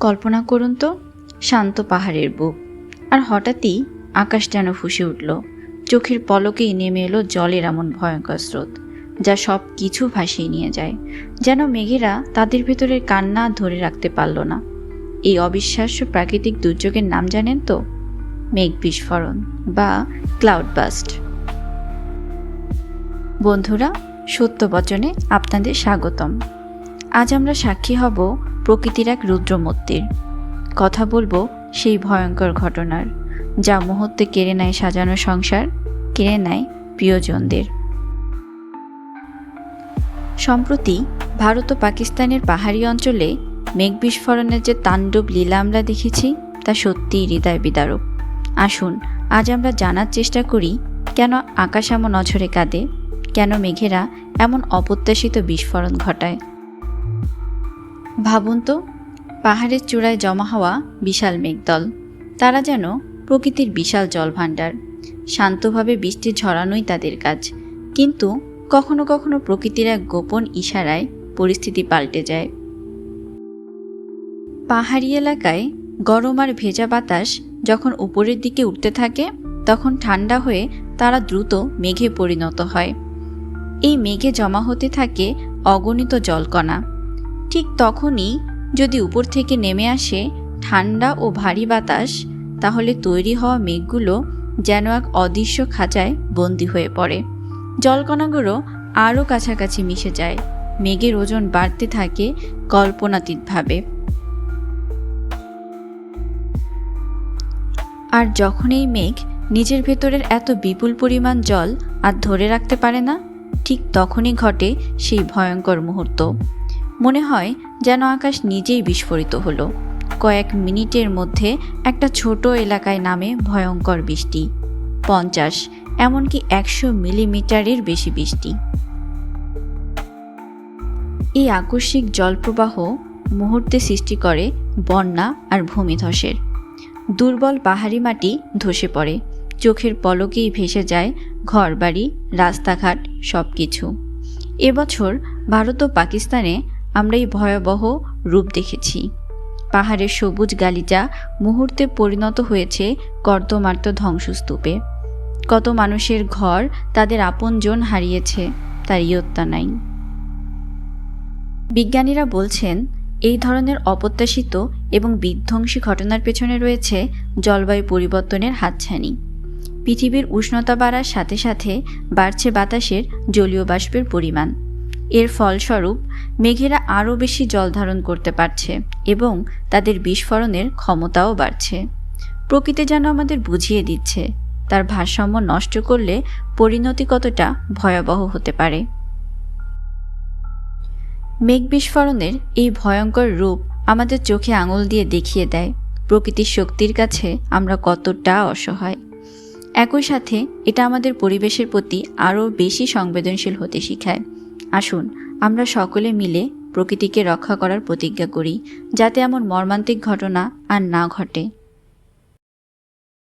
কল্পনা করুন তো, শান্ত পাহাড়ের বুক। আর হঠাৎই আকাশ যেন ফুসে উঠল। চোখের পলকেই নেমে এলো জলের এমন ভয়ঙ্কর স্রোত, যা সব কিছু ভাসিয়ে নিয়ে যায়, যেন মেঘেরা তাদের ভেতরের কান্না ধরে রাখতে পারল না। এই অবিশ্বাস্য প্রাকৃতিক দুর্যোগের নাম জানেন তো? মেঘ বিস্ফোরণ বা ক্লাউড বাস্ট। বন্ধুরা, সত্য বচনে আপনাদের স্বাগতম। আজ আমরা সাক্ষী হব প্রকৃতির এক রুদ্রমূর্তির। কথা বলব সেই ভয়ঙ্কর ঘটনার, যা মুহূর্তে কেড়ে নেয় সাজানো সংসার, কেড়ে নেয় প্রিয়জনদের। সম্প্রতি ভারত ও পাকিস্তানের পাহাড়ি অঞ্চলে মেঘ বিস্ফোরণের যে তাণ্ডব লীলা আমরা দেখেছি, তা সত্যিই হৃদয় বিদারক। আসুন, আজ আমরা জানার চেষ্টা করি, কেন আকাশ এমন অঝরে কাঁদে, কেন মেঘেরা এমন অপ্রত্যাশিত বিস্ফোরণ ঘটায়। ভাবুন তো, পাহাড়ের চূড়ায় জমা হওয়া বিশাল মেঘদল। তারা যেন প্রকৃতির বিশাল জলভাণ্ডার। শান্তভাবে বৃষ্টি ঝরানোই তাদের কাজ। কিন্তু কখনো কখনো প্রকৃতির এক গোপন ইশারায় পরিস্থিতি পাল্টে যায়। পাহাড়ি এলাকায় গরম আর ভেজা বাতাস যখন উপরের দিকে উঠতে থাকে, তখন ঠান্ডা হয়ে তারা দ্রুত মেঘে পরিণত হয়। এই মেঘে জমা হতে থাকে অগণিত জলকণা। ঠিক তখনই যদি উপর থেকে নেমে আসে ঠান্ডা ও ভারী বাতাস, তাহলে তৈরি হওয়া মেঘগুলো যেন এক অদৃশ্য খাঁচায় বন্দি হয়ে পড়ে। জলকণাগুলো আরও কাছাকাছি মিশে যায়। মেঘের ওজন বাড়তে থাকে কল্পনাতীতভাবে। আর যখন এই মেঘ নিজের ভেতরের এত বিপুল পরিমাণ জল আর ধরে রাখতে পারে না, ঠিক তখনই ঘটে সেই ভয়ঙ্কর মুহূর্ত। মনে হয় যেন আকাশ নিজেই বিস্ফোরিত হলো। কয়েক মিনিটের মধ্যে একটা ছোট এলাকায় নামে ভয়ঙ্কর বৃষ্টি। পঞ্চাশ, এমনকি একশো মিলিমিটারের বেশি বৃষ্টি। এই আকস্মিক জলপ্রবাহ মুহূর্তে সৃষ্টি করে বন্যা আর ভূমিধসের। দুর্বল পাহাড়ি মাটি ধসে পড়ে। চোখের পলকেই ভেসে যায় ঘরবাড়ি, রাস্তাঘাট সব কিছু এবছর ভারত ও পাকিস্তানে আমরা এই ভয়াবহ রূপ দেখেছি। পাহাড়ের সবুজ গালিচা মুহূর্তে পরিণত হয়েছে কর্দমার্ত ধ্বংসস্তূপে। কত মানুষের ঘর তাদের আপনজন হারিয়েছে, তার ইয়ত্তা নাই। বিজ্ঞানীরা বলছেন, এই ধরনের অপ্রত্যাশিত এবং বিধ্বংসী ঘটনার পেছনে রয়েছে জলবায়ু পরিবর্তনের হাতছানি। পৃথিবীর উষ্ণতা বাড়ার সাথে সাথে বাড়ছে বাতাসের জলীয় বাষ্পের পরিমাণ। এর ফলস্বরূপ মেঘেরা আরও বেশি জল ধারণ করতে পারছে এবং তাদের বিস্ফোরণের ক্ষমতাও বাড়ছে। প্রকৃতি যেন আমাদের বুঝিয়ে দিচ্ছে, তার ভারসাম্য নষ্ট করলে পরিণতি কতটা ভয়াবহ হতে পারে। মেঘ বিস্ফোরণের এই ভয়ঙ্কর রূপ আমাদের চোখে আঙুল দিয়ে দেখিয়ে দেয়, প্রকৃতির শক্তির কাছে আমরা কতটা অসহায়। একই সাথে এটা আমাদের পরিবেশের প্রতি আরও বেশি সংবেদনশীল হতে শেখায়। আসুন, আমরা সকলে মিলে প্রকৃতিকে রক্ষা করার প্রতিজ্ঞা করি, যাতে এমন মর্মান্তিক ঘটনা আর না ঘটে।